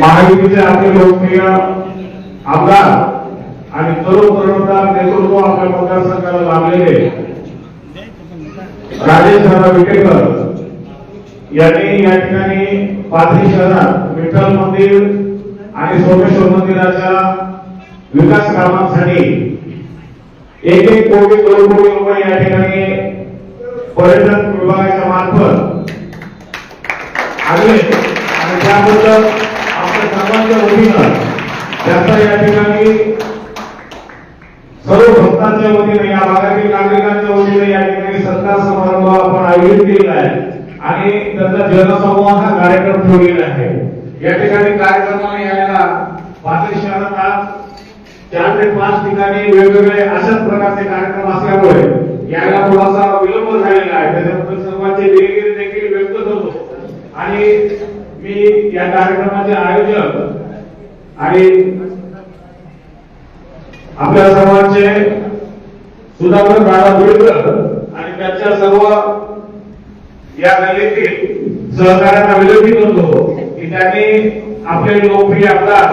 महायुतीचे आपले लोकप्रिय आमदार आणि तरुण तरुणदार नेतृत्व आपल्या मतदारसंघाला लाभलेले राजेश दादा विटेकर यांनी या ठिकाणी पाथरी शहरात विठ्ठल मंदिर आणि सोमेश्वर मंदिराच्या विकास कामांसाठी एक एक कोटी दोन कोटी रुपये या ठिकाणी पर्यटन विभागाच्या मार्फत आले. आणि त्याबद्दल सर्वांच्या वतीनं त्याचा या ठिकाणी सर्व भक्तांच्या वतीने या भागातील नागरिकांच्या वतीने या ठिकाणी सत्कार समारंभ आपण आयोजित केलेला आहे. आणि त्याचा जनसंवाद हा कार्यक्रम ठेवलेला आहे. या ठिकाणी कार्यक्रमाला यायला पाथरी शहरात आज चार ते पाच ठिकाणी वेगवेगळे अशाच प्रकारचे कार्यक्रम असल्यामुळे यायला थोडासा विलंब झालेला आहे. त्याच्याबद्दल सर्वांचे वेगवेगळे देखील व्यक्त करतो. आणि मी या कार्यक्रमाचे आयोजक आणि आपल्या सर्वांचे सुधाकर दादा बिडकर आणि त्यांच्या सर्व या गल्लीतील सहकार्यांना विनंती करतो की त्यांनी आपले लोकप्रिय आमदार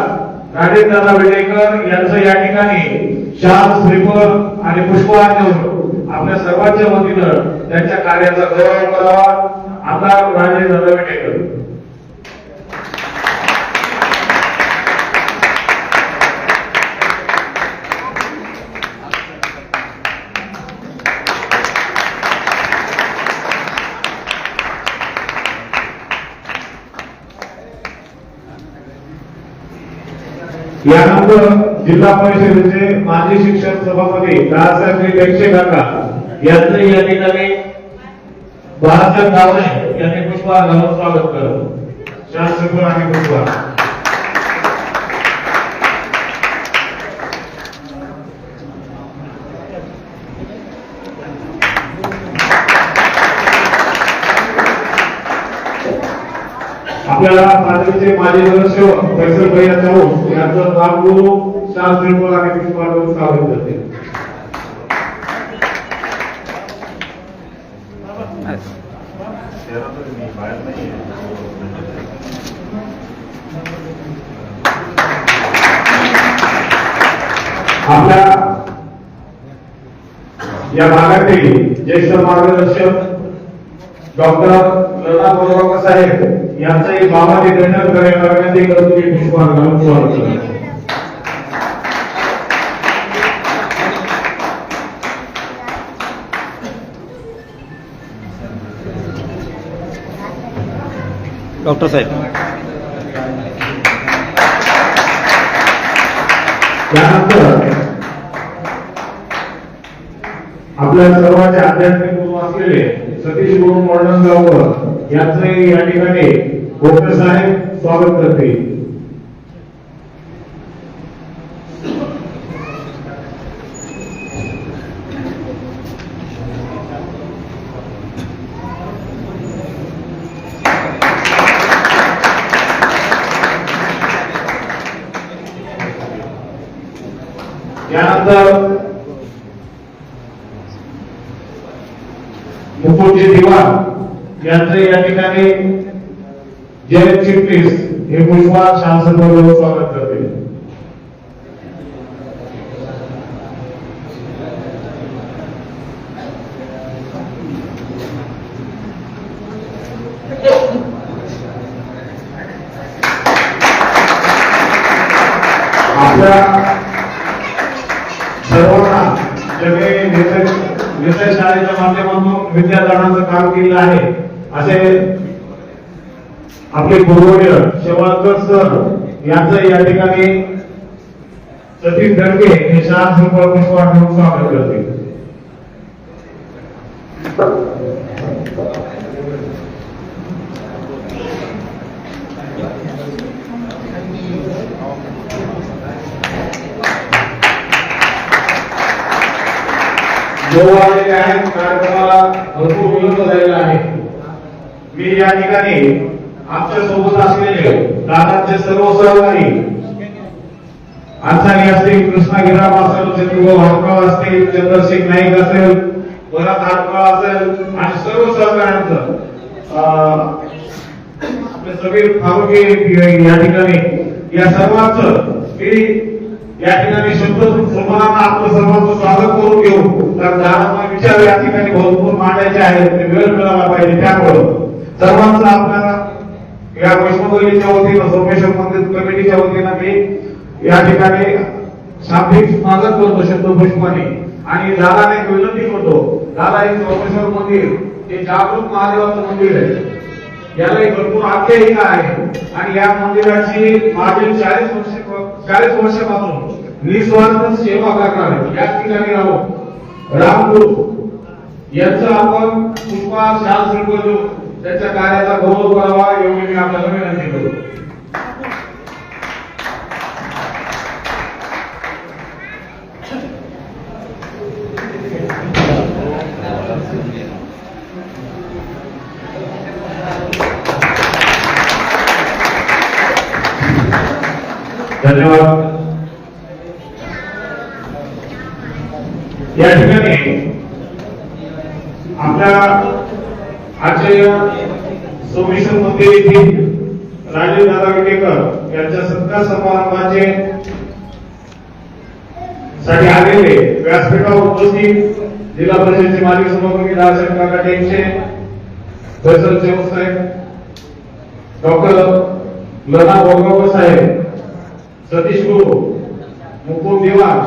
राजेश दादा विटेकर यांचं या ठिकाणी शाल श्रीफळ आणि पुष्पहार देऊन आपल्या सर्वांच्या वतीनं त्यांच्या कार्याचा गौरव करावा. आमदार राजेश दादा विटेकर. यानंतर जिल्हा परिषदेचे माजी शिक्षण सभापती दादासाहेब देक्षे काका यांचं या ठिकाणी बाळासाहेब गावणे यांनी पुष्पहार घालून स्वागत करत. शास्त्रज्ञ आणि पुष्पहार. आपल्याला पाथरीचे माजी नगरसेवक फैसल भैया चौक यांचं नागपूर रामगुरू शास्त्री आणि पुष्पहार स्वागत करते आपल्या या भागातील ज्येष्ठ मार्गदर्शक डॉक्टर लता बोरगावकर साहेब यांचाही बाबाजी दंडक करायला विनंती करतो की पुष्पहार घालून स्वागत करा. डॉक्टर साहेब त्यानंतर आपल्या सर्वांचे आध्यात्मिक गुरु असलेले सतीश गुरु मोडणगावकर यांचंही या ठिकाणी गोपे साहेब स्वागत करते. यानंतर मुकुटजी दिवाण यांचं या ठिकाणी जय चिटणीस हे पुष्पा शासनवर स्वागत करते. आपल्या सर्वांना ज्यांनी निसर्ग शाळेच्या माध्यमातून विद्यादानाचं काम केलं आहे. आपले पूर्वज शेवाळकर सर यांचं या ठिकाणी सतीश दडके हे शाळा संपर्क म्हणून स्वागत करतील. कार्यक्रमाला भरपूर विलंब झालेला आहे. मी या ठिकाणी आमच्यासोबत असलेले दादाचे सर्व सहकारी अन्सारी असतील कृष्णा गिराम असेल चंद्रभाऊ हडकाव असतील चंद्रशेख नाईक असेल भरत हडकाव असेल आणि सर्व सहकाऱ्यांचं आपले आमचे समीर फारुके या ठिकाणी या सर्वांचं मी या ठिकाणी शब्द सर्वांना आपलं सर्वांचं स्वागत करून घेऊ. तर दादा विचार या ठिकाणी भरपूर मांडायचे आहेत ते वेळ मिळाला पाहिजे त्यामुळं. सर्वांचं आपल्याला या वैष्णवदेवीच्या वतीनं सोमेश्वर मंदिर कमिटीच्या वतीनं मी या ठिकाणी शाब्दिक स्वागत करतो शब्दपुष्पाने. आणि दादाने एक विनंती करतो दादा एक सोमेश्वर मंदिर हे जागृत महादेवाचं मंदिर आहे. याला एक भरपूर आख्यायिका आहे. आणि या मंदिराची मागील चाळीस वर्ष चाळीस वर्षापासून निस्वार्थ सेवा करणार या ठिकाणी राहू रामगुरु यांचं आपण पुष्पा शाल शिल्प त्याच्या कार्याचा गौरव करावा एवढी मी आपल्याला विनंती करू. धन्यवाद. या ठिकाणी आपल्या आजच्या या सोमेश्वर मंदिर येथील राजीव दादा विटेकर यांच्या सत्कार समारंभाचे साठी आलेले व्यासपीठावर उपस्थित जिल्हा माजी सभापती दादासाहेब काका टेंगचे फैसल सेवक साहेब डॉक्टर लता बोरगावकर साहेब सतीश गुरु मुकुंद दिवाण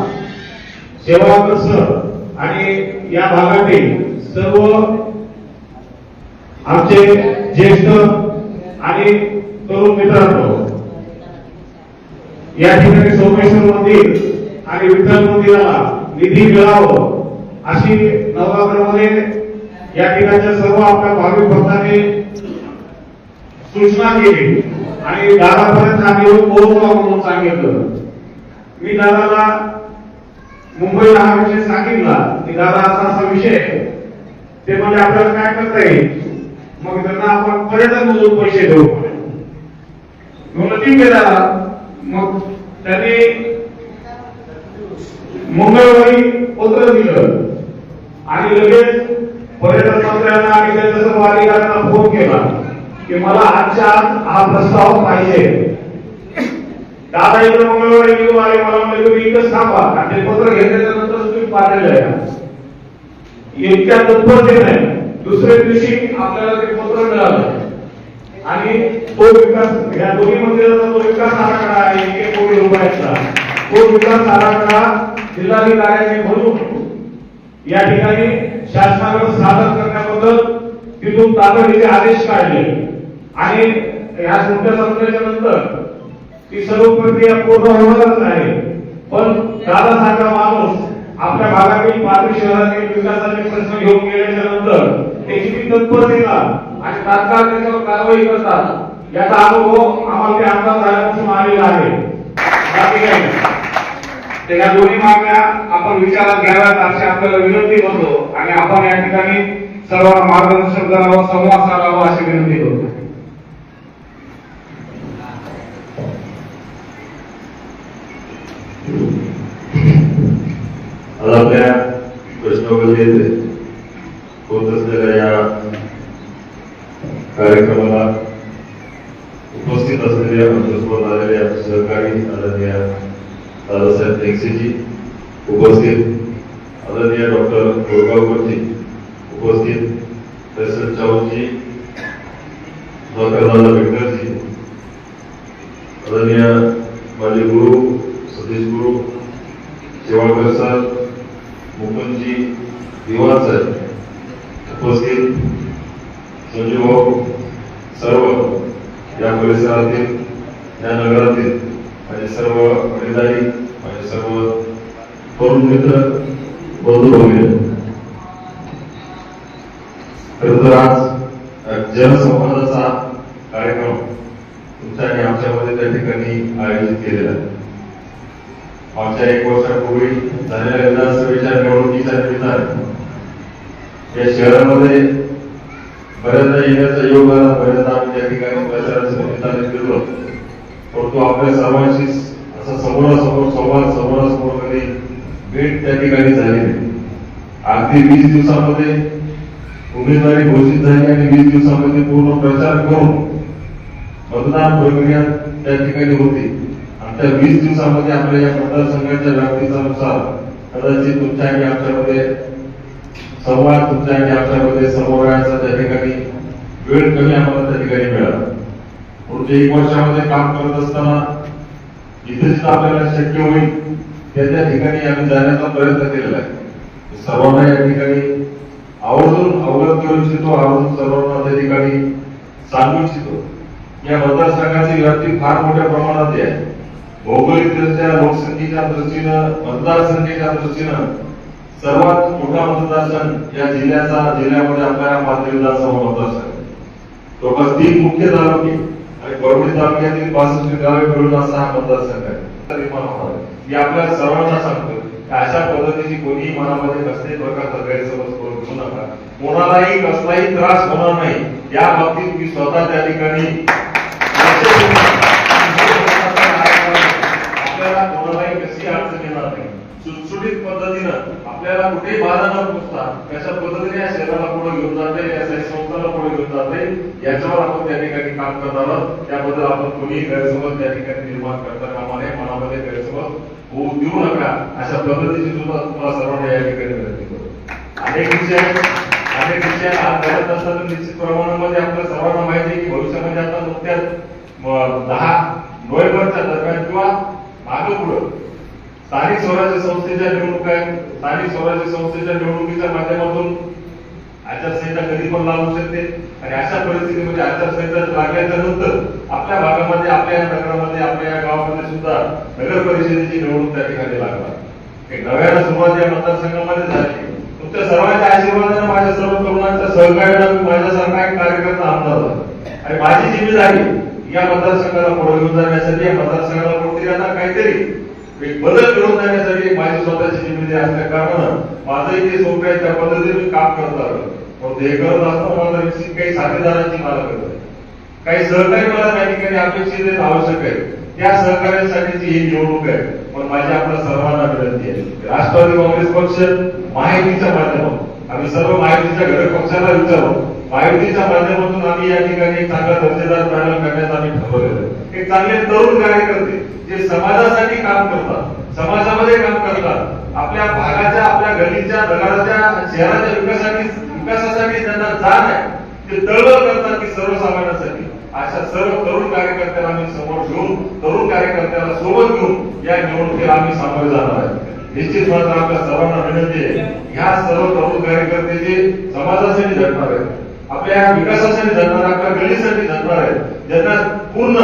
सेवाकर सर आणि या भागातील सर्व आमचे ज्येष्ठ आणि तरुण मित्रांनो या ठिकाणी सोमेश्वर मंदिर आणि विठ्ठल मंदिराला निधी मिळावं अशी नवरात्रामध्ये या ठिकाणच्या सर्व आपल्या भाविक भक्तांनी सूचना केली. आणि दादापर्यंत आम्ही येऊन म्हणून सांगितलं. मी दादाला मुंबईला हा विषय सांगितला की दादा असा असा विषय ते म्हणजे आपल्याला काय करता येईल? मग त्यांना आपण पर्यटन मधून पैसे देऊ. म्हणून ठीक आहे दादा मग त्यांनी मंगळवारी पत्र दिलं. आणि लगेच पर्यटन मंत्र्यांना आणि त्यांच्या सर्व अधिकाऱ्यांना फोन केला की मला आजच्या आज हा प्रस्ताव पाहिजे. दादा इकडे मंगळवारी निघून आले मला म्हणजे तुम्ही इथंच थांबा. आणि ते पत्र घेतल्याच्या नंतर तुम्ही पाठवलं इतक्या तत्परतेने दुसऱ्या दिवशी आपल्याला ते पत्र मिळालं. आणि तो विकास या दोन्ही मंदिराचा तो विकास आराखडा आहे एक एक कोटी रुपयाचा तो विकास आराखडा जिल्हाधिकाऱ्यांनी भरून या ठिकाणी शासनाकडे सादर करण्याबद्दल तिथून तातडीचे आदेश काढले. आणि या सुट्ट्या संपल्याच्या नंतर ती सर्व प्रक्रिया पूर्ण होणारच आहे. पण दादासारखा माणूस आपल्या भागातील पाथरी शहरातील विकासाचे प्रश्न घेऊन गेल्याच्यानंतर ते किती तत्परतेला आणि तात्काळ त्याच्यावर कारवाई करतात याचा अनुभव आम्हाला ते आमदार झाल्यापासून आलेला आहे. तर या दोन्ही मागण्या आपण विचारात घ्याव्यात अशी आपल्याला विनंती करतो आणि आपण या ठिकाणी सर्वांना मार्गदर्शन करावं संवाद साधावा अशी विनंती करतो. आज आपल्या वैष्णवगल्लीत होत असलेल्या या कार्यक्रमाला उपस्थित असलेल्या आमच्यासोबत आलेल्या सहकारी आदरणीय दादासाहेब टेक्सीजी उपस्थित आदरणीय डॉक्टर गोरगावकरजी उपस्थित फैसल चाऊजी डॉक्टर भेटकर बेकरजी आदरणीय माझे गुरु सतीश गुरु शेवाळकर सर मुकुंदजी दिवाण सर उपस्थित संजू भाऊ सर्व या परिसरातील या नगरातील माझे सर्व वडीलधारी माझे सर्व तरुण मित्र बंधू भगिनी खरं तर आज जनसंवादाचा कार्यक्रम तुमच्या आणि आमच्यामध्ये त्या ठिकाणी आयोजित केलेला आहे. मागच्या एक वर्षापूर्वी झालेल्या विधानसभेच्या निवडणुकीच्या निमित्ताने या शहरामध्ये बऱ्याचदा येण्याचा योग आला बऱ्याचदा आम्ही त्या ठिकाणी प्रचाराच्या निमित्ताने फिरलो. परंतु आपल्या सर्वांशी असा समोरासमोर संवाद समोरासमोर कधी भेट त्या ठिकाणी झाली अगदी वीस दिवसामध्ये उमेदवारी घोषित झाली आणि वीस दिवसामध्ये पूर्ण प्रचार करून मतदान प्रक्रिया त्या ठिकाणी होती. आणि त्या वीस दिवसामध्ये आपल्या या मतदारसंघाच्या व्याप्तीनुसार कदाचित तुमच्या आणि आमच्यामध्ये संवाद तुमच्या आणि आमच्यामध्ये समोर राहायचा त्या ठिकाणी वेळ कमी आम्हाला त्या ठिकाणी मिळाला. पुढच्या एक वर्षामध्ये काम करत असताना जिथे जिथे आपल्याला शक्य होईल त्या त्या ठिकाणी आम्ही जाण्याचा प्रयत्न केलेला आहे. सर्वांना या ठिकाणी आवर्जून अवगत करू इच्छितो आवर्जून सर्वांना त्या ठिकाणी सांगू इच्छितो या मतदारसंघाची व्याप्ती फार मोठ्या प्रमाणात आहे. भौगोलिकदृष्ट्या लोकसंख्येच्या दृष्टीनं मतदारसंख्येच्या दृष्टीनं सर्वात मोठा मतदारसंघ या जिल्ह्याचा जिल्ह्यामध्ये आपल्या पाथरी विधानसभा मतदारसंघ. जवळपास तीन मुख्य तालुके आणि परभणी तालुक्यातील पासष्ट गावे मिळून असा हा मतदारसंघ आहे. मी आपल्या सर्वांना सांगतो की अशा पद्धतीची कोणीही मनामध्ये कसल्याही प्रकारचा गैरसमज करून घेऊ नका. कोणालाही कसलाही त्रास होणार नाही. या बाबतीत मी स्वतः त्या ठिकाणी लक्ष देऊन आपल्याला कोणालाही कशी अडचण येणार नाही सुटसुटीत पद्धतीनं आपल्याला कुठेही बाधा न पोचता कशा पद्धतीने या शहराला पुढे घेऊन जाते या संस्थाला पुढे घेऊन जाते याच्यावर आपण त्या ठिकाणी काम करणार आहोत. त्याबद्दल आपण कोणीही गैरसमज त्या ठिकाणी निर्माण करता कामा नये मनामध्ये गैरसमज होऊ देऊ नका अशा पद्धतीची सुद्धा तुम्हाला सर्वांना या ठिकाणी विनंती करतो. अनेक विषय अनेक विषय हात घालत असताना निश्चित प्रमाणामध्ये आपल्या सर्वांना माहिती आहे की भविष्यामध्ये आता नुकत्याच दहा नोव्हेंबरच्या दरम्यान किंवा मागे पुढं स्थानिक स्वराज्य संस्थेच्या निवडणुका आहेत. स्थानिक स्वराज्य संस्थेच्या निवडणुकीच्या माध्यमातून आचारसंहिता कधी पण लागू शकते. आणि अशा परिस्थितीमध्ये आचारसंहिता लागल्याच्या नंतर आपल्या भागामध्ये आपल्या या नगरामध्ये आपल्या या गावामध्ये सुद्धा नगर परिषदेची निवडणूक त्या ठिकाणी लागणार एक नव्यानं सुरुवात या मतदारसंघामध्ये झाली. तुमच्या सर्वांच्या आशीर्वादाने माझ्या सर्व तरुणांच्या सहकार्यानं माझ्यासारखा एक कार्यकर्ता आमदार झाला. आणि माझी जिम्मेदारी या मतदारसंघाला पुढे घेऊन जाण्यासाठी या मतदारसंघाला कोणतरी आता काहीतरी एक बदल घेऊन जाण्यासाठी माझी स्वतःची जिम्मेदारी असल्या कारणानं माझं इथे सोपं आहे त्या पद्धतीने मी काम करत आलो. ते हे करत असताना मला काही साथीदारांची मला करत आहे. काही सहकारी मला त्या ठिकाणी अपेक्षित आवश्यक आहे त्या सहकार्यासाठीची ही निवडणूक आहे. पण माझी आपल्या सर्वांना विनंती आहे. राष्ट्रवादी काँग्रेस पक्ष माहितीच्या माध्यमातून आम्ही सर्व माहितीच्या घटक पक्षाला विचारू माहितीच्या माध्यमातून आम्ही या ठिकाणी चांगला दर्जेदार पॅनल करण्याचं आम्ही ठरवलेलं आहे. हे चांगले तरुण कार्यकर्ते जे समाजासाठी काम करतात समाजामध्ये काम करतात आपल्या भागाच्या आपल्या गलीच्या नगराच्या शहराच्या विकासासाठी विकासासाठी त्यांना जाण आहे ते तळवळ करतात की सर्वसामान्यांसाठी अशा सर्व तरुण कार्यकर्त्याला आम्ही समोर घेऊन तरुण कार्यकर्त्याला सोबत घेऊन या निवडणुकीला आम्ही सामोरे जाणार आहे. निश्चित मात्र आपल्या सर्वांना विनंती आहे ह्या सर्व तरुण कार्यकर्ते जे समाजासाठी झटणार आहेत आपल्या विकासासाठी झटणार आपल्या गलीसाठी झटणार आहेत. ज्यांना पूर्ण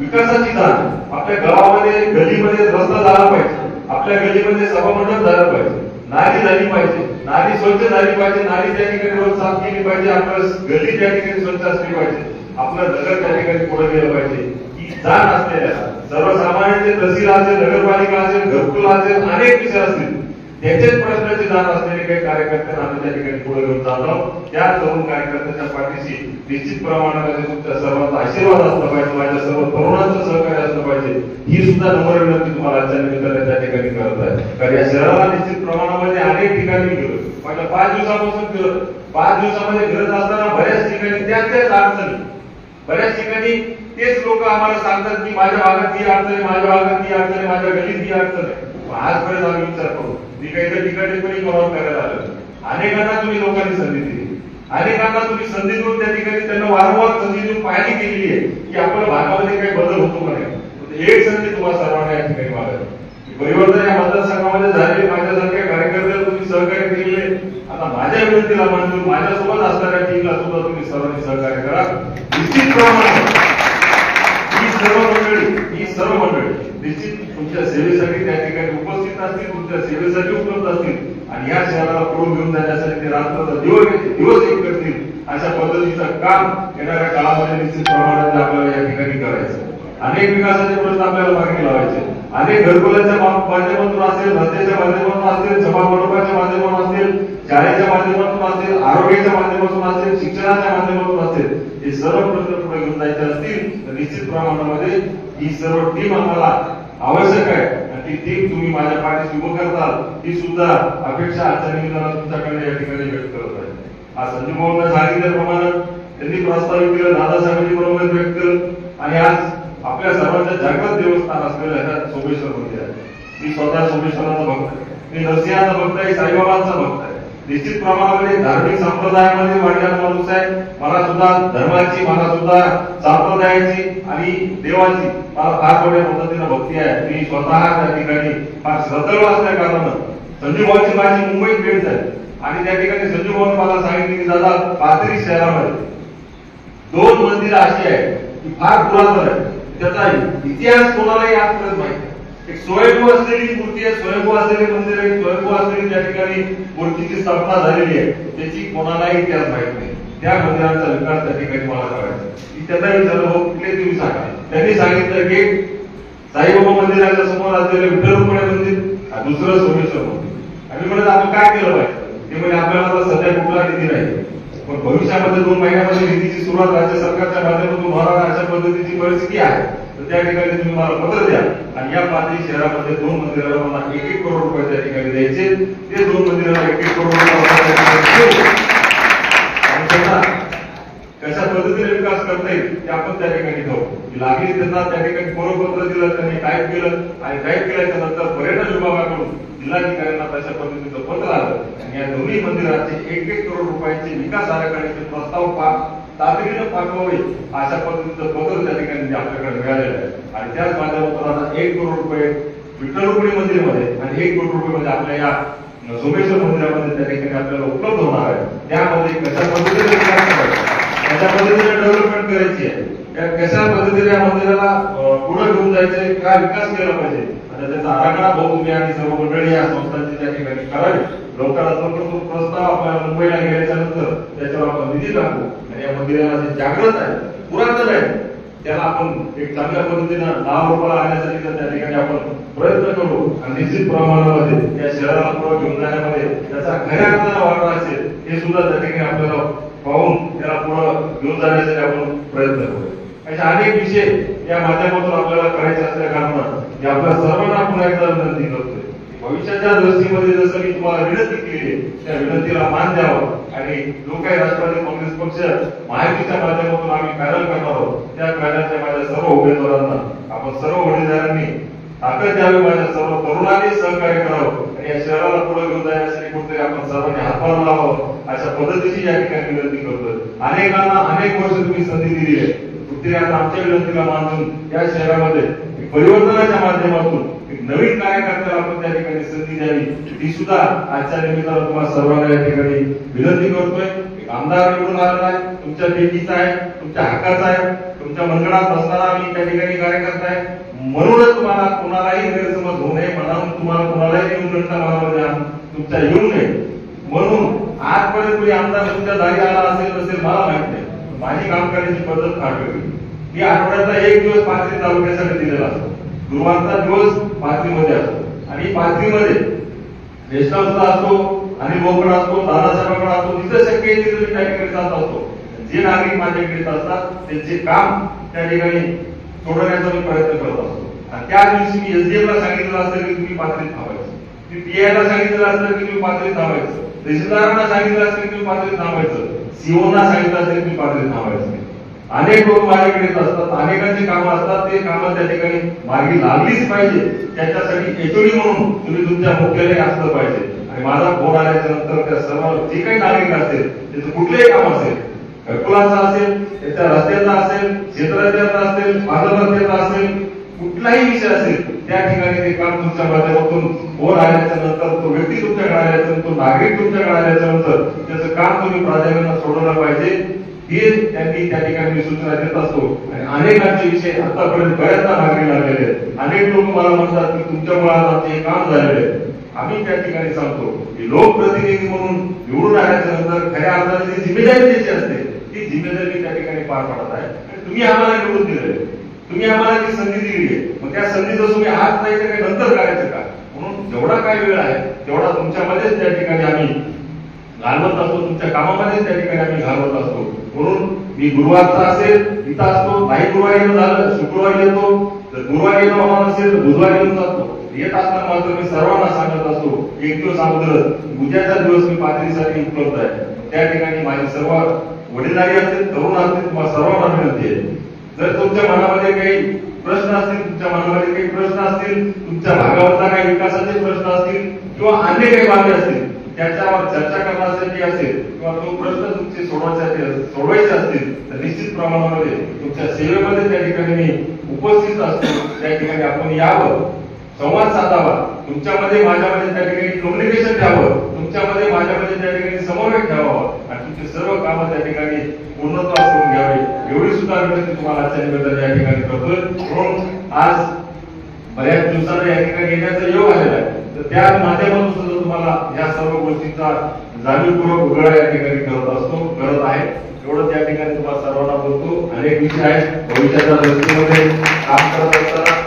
विकासाची जाण आपल्या गावामध्ये गलीमध्ये रस्ता झाला पाहिजे. आपल्या गलीमध्ये सभामंडप झालं पाहिजे. नाली झाली पाहिजे. नाली स्वच्छ झाली पाहिजे. नाली त्या ठिकाणी रोज साफ केली पाहिजे. आपलं गली त्या ठिकाणी स्वच्छ असली पाहिजे. आपलं नगर त्या ठिकाणी पुढे गेलं पाहिजे. ही जाण असलेल्या सर्वसामान्यांचे तहसील असेल नगरपालिका असेल घरकुल असेल अनेक विषय असतील. त्याच्याच प्रश्नाचे जाण असलेले काही कार्यकर्त्यांना आम्ही त्या ठिकाणी पुढे घेऊन चाललो त्या तरुण कार्यकर्त्यांच्या पाठीशी निश्चित प्रमाणामध्ये तुमच्या सर्वांचा आशीर्वाद असला पाहिजे माझ्या सर्व तरुणांचं सहकार्य असलं पाहिजे. ही सुद्धा नम्र विनंती तुम्हाला आजच्या निमित्ताने त्या ठिकाणी करत आहे. कारण या शहराला निश्चित प्रमाणामध्ये अनेक ठिकाणी गेलो. माझ्या पाच दिवसापासून फिरत पाच दिवसामध्ये फिरत असताना बऱ्याच ठिकाणी त्याच त्याच अडचणी. बऱ्याच ठिकाणी तेच लोक आम्हाला सांगतात की माझ्या भागात ही अडचण आहे माझ्या भागात ही अडचण आहे माझ्या गलीत ही अडचण आहे. आजपर्यंत आम्ही विचार करू. मी काहीतरी ठिकाणी कव्हर करायला आलं. अनेकांना तुम्ही लोकांनी संधी दिली. अनेकांना तुम्ही संधी देऊन त्या ठिकाणी त्यांना वारंवार संधी देऊन पाहणी केलेली आहे की आपण भागामध्ये काही बदल होतो का नाही. एक संधी तुम्हाला सर्वांना या ठिकाणी मागत परिवर्तन या मतदारसंघामध्ये झाले माझ्यासारख्या कार्यकर्त्याला तुम्ही सहकार्य केले आता माझ्या विनंतीला मानून माझ्यासोबत असणाऱ्या टीमला सुद्धा तुम्ही सर्वांनी सहकार्य करा. निश्चित प्रमाणात सर्व मंडळी ही सर्व मंडळी निश्चित तुमच्या सेवेसाठी त्या ठिकाणी उपस्थित असतील तुमच्या सेवेसाठी उपलब्ध असतील. आणि या शहराला पुढे घेऊन जाण्यासाठी ते रात्र दिवस दिवस एक करतील. अशा पद्धतीचं काम येणाऱ्या काळामध्ये निश्चित प्रमाणात आपल्याला या ठिकाणी करायचं. अनेक विकासाचे प्रश्न आपल्याला मागे लावायचे. अनेक घरकुलाच्या माध्यमातून असेल रस्त्याच्या माध्यमातून असेल सभा मंडपाच्या माध्यमातून असेल शाळेच्या माध्यमातून असेल आरोग्याच्या माध्यमातून असेल शिक्षणाच्या माध्यमातून असेल हे सर्व प्रश्न पुढे घेऊन जायचे असतील तर निश्चित प्रमाणामध्ये ही सर्व टीम आम्हाला आवश्यक आहे. आणि ती टीम तुम्ही माझ्या पाठीशी उभं करताल ही सुद्धा अपेक्षा आजच्या निमित्तानं तुमच्याकडे या ठिकाणी व्यक्त करत आहे. आज संजू भाऊंना सांगितल्याप्रमाणे त्यांनी प्रस्तावित केलं दादासाहेबांनी बरोबर व्यक्त केलं. आणि आज आपल्या सर्वांचं जागृत देवस्थान असलेलं आहे सोमेश्वर मंदिर आहे. मी स्वतः सोमेश्वराचा भक्त आहे. मी नरसिंहाचा भक्त आहे साईबाबांचा भक्त आहे. निश्चित प्रमाणामध्ये धार्मिक संप्रदायामध्ये वाढलेला माणूस आहे. मला सुद्धा धर्माची मला सुद्धा संप्रदायाची आणि देवाची मला फार मोठ्या पद्धतीनं भक्ती आहे. मी स्वतः त्या ठिकाणी फार श्रद्धाळू असल्या कारणानं संजू भाऊची माझी मुंबईत भेट झाली. आणि त्या ठिकाणी संजू भाऊ मला सांगितले की दादा पाथरी शहरामध्ये दोन मंदिरं अशी आहेत की फार पुरातन आहे त्याचा इतिहास कोणालाही आजपर्यंत माहिती आहे एक स्वयंभू असलेली मूर्ती आहे. स्वयंभू असलेले मंदिर आहे. स्वयंभू असलेली त्या ठिकाणी मूर्तीची स्थापना झालेली आहे. त्याची कोणालाही इतिहास माहीत नाही. त्या मंदिराचा विकास त्या ठिकाणी मला करायचा त्याचा विचार त्यांना भाऊ कुठले तुम्ही सांगा? त्यांनी सांगितलं की साईबाबा मंदिराच्या समोर असलेले विठ्ठल मंदिर दुसरं सोमेश्वर मंदिर. आम्ही म्हणत आपण काय केलं पाहिजे? ते म्हणजे आपल्याला सध्या कुठला निधी नाही. पण भविष्यामध्ये दोन महिन्यामध्ये निधीची सुरुवात राज्य सरकारच्या माध्यमातून होणार अशा पद्धतीची परिस्थिती आहे. तर त्या ठिकाणी तुम्ही मला पत्र द्या. आणि या पाचही शहरामध्ये दोन मंदिराला मला एक एक करोड रुपये त्या ठिकाणी द्यायचे. ते दोन मंदिराला एक एक करोड रुपये आणि कशा पद्धतीने विकास करता येईल ते आपण त्या ठिकाणी जाऊ लागली त्यांना त्या ठिकाणी पूर्वपत्र दिलं त्यांनी टाईप केलं. आणि टाईप केल्याच्यानंतर पर्यटन विभागाकडून जिल्हाधिकाऱ्यांना तशा पद्धतीचं पत्र आलं. आणि या दोन्ही मंदिराचे एक एक करोड रुपयांचे विकास आराखड्याचे प्रस्ताव पा तातडीनं पाठवावे अशा पद्धतीचं पत्र त्या ठिकाणी आपल्याकडे मिळालेलं आहे. आणि त्याच माध्यमातून आता एक करोड रुपये विठ्ठल रुक्मिणी मंदिरमध्ये आणि एक करोड रुपये म्हणजे आपल्या या सोमेश्वर मंदिरामध्ये त्या ठिकाणी आपल्याला उपलब्ध होणार आहे. त्यामध्ये कशा पद्धतीने कशा पद्धतीने डेव्हलपमेंट करायची आहे? त्या कशा पद्धतीने या मंदिराला पुढे घेऊन जायचं काय विकास केला पाहिजे? त्याचा आराखडा बघून मी आणि सर्व मंडळी या संस्थांची त्या ठिकाणी करावी लवकरात लवकर तो प्रस्ताव आपल्याला मुंबईला गेल्याच्यानंतर त्याच्यावर आपण निधी टाकू. आणि या मंदिराला जे जागृत आहे पुरातन आहे त्याला आपण एक चांगल्या पद्धतीनं नाव रुपाला आणण्यासाठी त्या ठिकाणी आपण प्रयत्न करू. आणि निश्चित प्रमाणामध्ये या शहराला पुढे घेऊन जाण्यामध्ये त्याचा खऱ्या अर्थाला वाटा असेल हे सुद्धा त्या ठिकाणी आपल्याला पाहून त्याला पुढे घेऊन जाण्यासाठी आपण प्रयत्न करू. अशा अनेक विषय या माध्यमातून आपल्याला करायचे असल्या कारणानं मी आपल्या सर्वांना पुन्हा एकदा विनंती करतोय. भविष्याच्या दृष्टीमध्ये जसं मी तुम्हाला विनंती केली त्या विनंतीला मान द्यावा आणि जो काही राष्ट्रवादी काँग्रेस पक्ष माहितीच्या माध्यमातून आम्ही पॅनल करणार आहोत. त्या पॅनलच्या माझ्या सर्व उमेदवारांना आपण सर्व उमेदवारांनी ताकद द्यावी माझ्या सर्व तरुणांनी सहकार्य करावं आणि या शहराला पुढे घेऊन जाण्यासाठी कुठेतरी आपण सर्वांनी हातभार लावावं अशा पद्धतीची या ठिकाणी विनंती करतोय. अनेकांना अनेक वर्ष तुम्ही संधी दिली आहे. कुठेतरी आमच्या विनंतीला मानून या शहरामध्ये परिवर्तनाच्या माध्यमातून एक नवीन कार्यकर्त्याला आपण त्या ठिकाणी संधी द्यावी ती सुद्धा आजच्या निमित्तानं तुम्हाला सर्वांना या ठिकाणी विनंती करतोय. आमदार निवडून आलेला आहे तुमच्या पेटीचा आहे तुमच्या हक्काचा आहे तुमच्या मंगळात बसणारा आम्ही त्या ठिकाणी कार्यकर्ता आहे. म्हणूनच तुम्हाला कोणालाही गैरसमज होऊ नये म्हणून तुम्हाला कोणालाही येऊन मनामध्ये तुमच्या येऊ नये. म्हणून आजपर्यंत कोणी आमदार तुमच्या दारी आला असेल तसेल मला माहीत नाही. माझी काम करण्याची पद्धत फार मी आठवड्याचा एक दिवस पाचवी तालुक्यासाठी दिलेला असतो. गुरुवारचा दिवस पाचवीमध्ये असतो. आणि पाचवीमध्ये रेस्टॉरंटचा असतो आणि बोकडा असतो दादासाहेबांकडे असतो तिथं शक्य आहे तिथं मी त्या ठिकाणी जात असतो. जे नागरिक माझ्याकडे असतात त्यांचे काम त्या ठिकाणी सोडवण्याचा मी प्रयत्न करत असतो. आणि त्या दिवशी मी एसडीएफला सांगितलं असतं की तुम्ही पातळीत थांबायचं. मी पीआयला सांगितलं असतं की तुम्ही पातळीत थांबायचं. तहसीलदारांना सांगितलं असेल की तुम्ही पातळीत थांबायचं सीओना सांगितलं असेल की तुम्ही पातळीत थांबायचं. अनेक लोक माझ्याकडे येत असतात अनेकांची कामं असतात ते कामं त्या ठिकाणी मार्गी लागलीच पाहिजे. त्याच्यासाठी एचओडी म्हणून तुम्ही तुमच्या मुख्यालय असलं पाहिजे. आणि माझा फोन आल्याच्यानंतर त्या सर्व जे काही नागरिक असतील त्याचं कुठलंही काम असेल घरकुलाचा असेल त्याच्या रस्त्याचा असेल क्षेत्राचा असेल रस्त्याचा असेल कुठलाही विषय असेल त्या ठिकाणी ते काम तुमच्या माध्यमातून वर आल्याच्यानंतर तो व्यक्ती तुमच्याकडे आल्याच्या तो नागरिक तुमच्याकडे आल्याच्यानंतर त्याचं काम तुम्ही प्राधान्यानं सोडवलं पाहिजे हे त्यांनी त्या ठिकाणी सूचना देत असतो. आणि अनेकांचे विषय आतापर्यंत बऱ्याचदा मागणी लागलेले आहेत. अनेक लोक मला म्हणतात की तुमच्यामुळे आज आमचे हे काम झालेले आहे. आम्ही त्या ठिकाणी सांगतो की लोकप्रतिनिधी म्हणून निवडून आल्याच्यानंतर खऱ्या अर्थाने जी जिम्मेदारी द्यायची असते. ती जिम्मेदारी त्या ठिकाणी पार पाडत आहे. तुम्ही आम्हाला निवडून तुम्ही आम्हाला ती संधी दिली आहे मग त्या संधीचं तुम्ही आज जायचं काय नंतर करायचं का? म्हणून जेवढा काय वेळ आहे तेवढा तुमच्यामध्येच त्या ठिकाणी आम्ही घालवत असतो तुमच्या कामामध्ये त्या ठिकाणी आम्ही घालवत असतो. म्हणून मी गुरुवारचा असेल इथं असतो नाही गुरुवारी येऊन झालं शुक्रवारी येतो. जर गुरुवारी येणं आम्हाला असेल तर बुधवारी येऊन जातो. येत असताना मात्र मी सर्वांना सांगत असतो एक दिवस अगोदर उद्याचा दिवस मी पातळीसाठी उपलब्ध आहे. त्या ठिकाणी माझी सर्व वडीलधारी असतील तरुण असतील तुम्हाला सर्वांना विनंती आहे. जर तुमच्या मनामध्ये काही प्रश्न असतील तुमच्या मनामध्ये काही प्रश्न असतील तुमच्या भागावरचा काही विकासाचे प्रश्न असतील किंवा अन्य काही बाबी असतील त्याच्यावर चर्चा करण्यासाठी असेल किंवा तो प्रश्न तुमचे सोडवायचे सोडवायचे असतील तर निश्चित प्रमाणामध्ये तुमच्या सेवेमध्ये त्या ठिकाणी मी उपस्थित असतो. त्या ठिकाणी आपण यावं संवाद साधावा. तुमच्यामध्ये माझ्यामध्ये त्या ठिकाणी कम्युनिकेशन द्यावं तुमच्यामध्ये माझ्यामध्ये त्या ठिकाणी समन्वय ठेवावा. आणि तुमचे सर्व कामं त्या ठिकाणी पूर्णत्वास करून घ्यावे. एवढी सुद्धा विनंती तुम्हाला आजच्या निमित्ताने या ठिकाणी करतोय. म्हणून आज बऱ्याच दिवसाला या ठिकाणी येण्याचा योग आलेला आहे. तर त्या माध्यमातून सुद्धा तुम्हाला या सर्व गोष्टींचा जाणीवपूर्वक उघड या ठिकाणी करत असतो करत आहे. एवढं त्या ठिकाणी तुम्हाला सर्वांना बोलतो. अनेक विषय आहेत. भविष्याच्या दृष्टीमध्ये काम करत असताना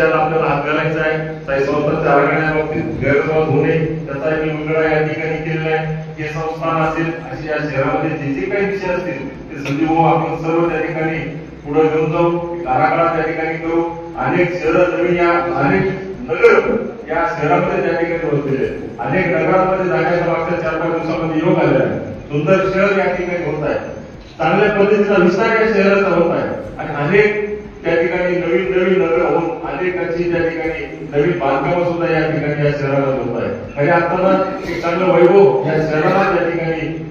अनेक आपल्याला हात घालायचा आहे. काही संस्थांच्या आराखड्या बाबतीत गैरसमज होणे त्याचा मी उघडा या ठिकाणी केलेला आहे. जे संस्थान असेल अशी या शहरामध्ये जे जे काही विषय असतील ते संजीव आपण सर्व त्या ठिकाणी पुढे घेऊन जाऊ. आराखडा त्या ठिकाणी करू. अनेक शहर नवीन या अनेक नगर या शहरामध्ये त्या ठिकाणी होते अनेक नगरांमध्ये जाण्याच्या मागच्या चार पाच दिवसामध्ये योग आले आहे सुंदर शहर या ठिकाणी होत आहे चांगल्या पद्धतीचा विस्तार या शहराचा होत आहे. आणि अनेक त्या ठिकाणी नवीन नवीन नगर होत अनेकांची त्या ठिकाणी नवीन बांधकाम सुद्धा या ठिकाणी या शहरामध्ये होत आहे आणि आता एक चांगलं वैभव या शहराला त्या ठिकाणी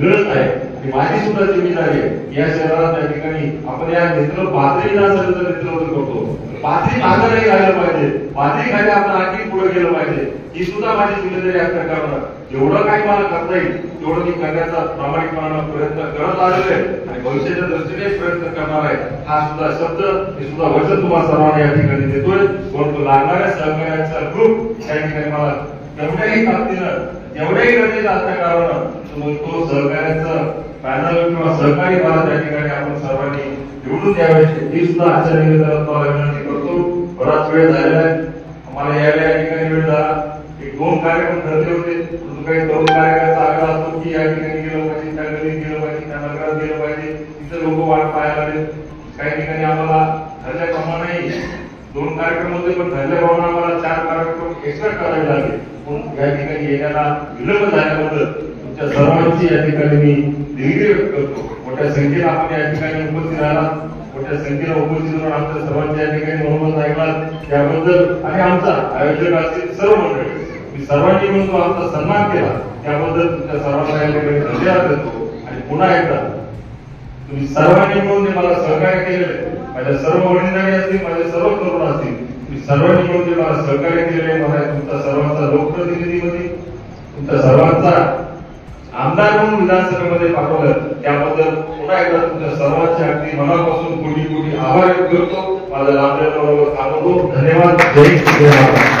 मिळत आहे. आणि माझी सुद्धा जिम्मेदारी आहे या शहरात त्या ठिकाणी आपण या नेत्र पातळीला सर्व नेतृत्व करतो. पातळी मागं नाही राहिलं पाहिजे. पातळी खायला आपण आणखी पुढे गेलं पाहिजे. ही सुद्धा माझी जिम्मेदारी असल्या कारणानं जेवढं काही मला करता येईल तेवढं मी करण्याचा प्रामाणिकपणानं प्रयत्न करत आलेलो आहे. आणि भविष्याच्या दृष्टीने प्रयत्न करणार आहे. हा सुद्धा शब्द मी सुद्धा वचन तुम्हाला सर्वांना या ठिकाणी देतोय. परंतु लागणाऱ्या सहकार्याचा ग्रुप या ठिकाणी मला तेवढ्याही ताकदीनं जेवढ्याही गरजेचं असल्या कारणानं तो- तो सहकार्याचं पॅनल किंवा सहकारी मला त्या ठिकाणी आपण सर्वांनी निवडून द्यावे ही सुद्धा आजच्या निवेदनात मला विनंती करतो. बराच वेळ झालेला आहे. मला यायला या ठिकाणी वेळ झाला एक दोन कार्यक्रम ठरले होते. काही दोन कार्यक्रमाचा आग्रह असतो की या ठिकाणी गेलं पाहिजे त्या गलीत गेलं पाहिजे त्या नगरात गेलं पाहिजे. तिथे लोक वाट पाहायला लागले. काही ठिकाणी आम्हाला ठरल्याप्रमाणे दोन कार्यक्रम होते पण ठरल्याप्रमाणे आम्हाला चार कार्यक्रम एक्स्ट्रा करावे लागले. म्हणून या ठिकाणी येण्याला विलंब झाल्याबद्दल तुमच्या सर्वांची या ठिकाणी मी दिलगिरी व्यक्त करतो. मोठ्या संख्येला आपण या ठिकाणी उपस्थित राहिला मोठ्या संख्येला उपस्थित राहून आमच्या सर्वांच्या या ठिकाणी मनोमत ऐकला त्याबद्दल आणि आमचा आयोजक असतील सर्व मंडळी मी सर्वांनी म्हणतो आमचा सन्मान केला. त्याबद्दल तुमच्या सर्वांना या ठिकाणी धन्यवाद देतो. आणि पुन्हा एकदा तुम्ही सर्वांनी मिळून मला सहकार्य केलेले माझ्या सर्व वडिलांनी असतील माझे सर्व तरुण असतील मी सर्वांनी मिळून मला सहकार्य केलेले मला तुमचा सर्वांचा लोकप्रतिनिधी मध्ये तुमच्या सर्वांचा आमदार म्हणून विधानसभेमध्ये पाठवलं त्याबद्दल पुन्हा एकदा तुमच्या सर्वांच्या अगदी मनापासून कोटी कोटी आभार व्यक्त करतो. माझ्या लांबलेला थांबवतो धन्यवाद. जय हिंद,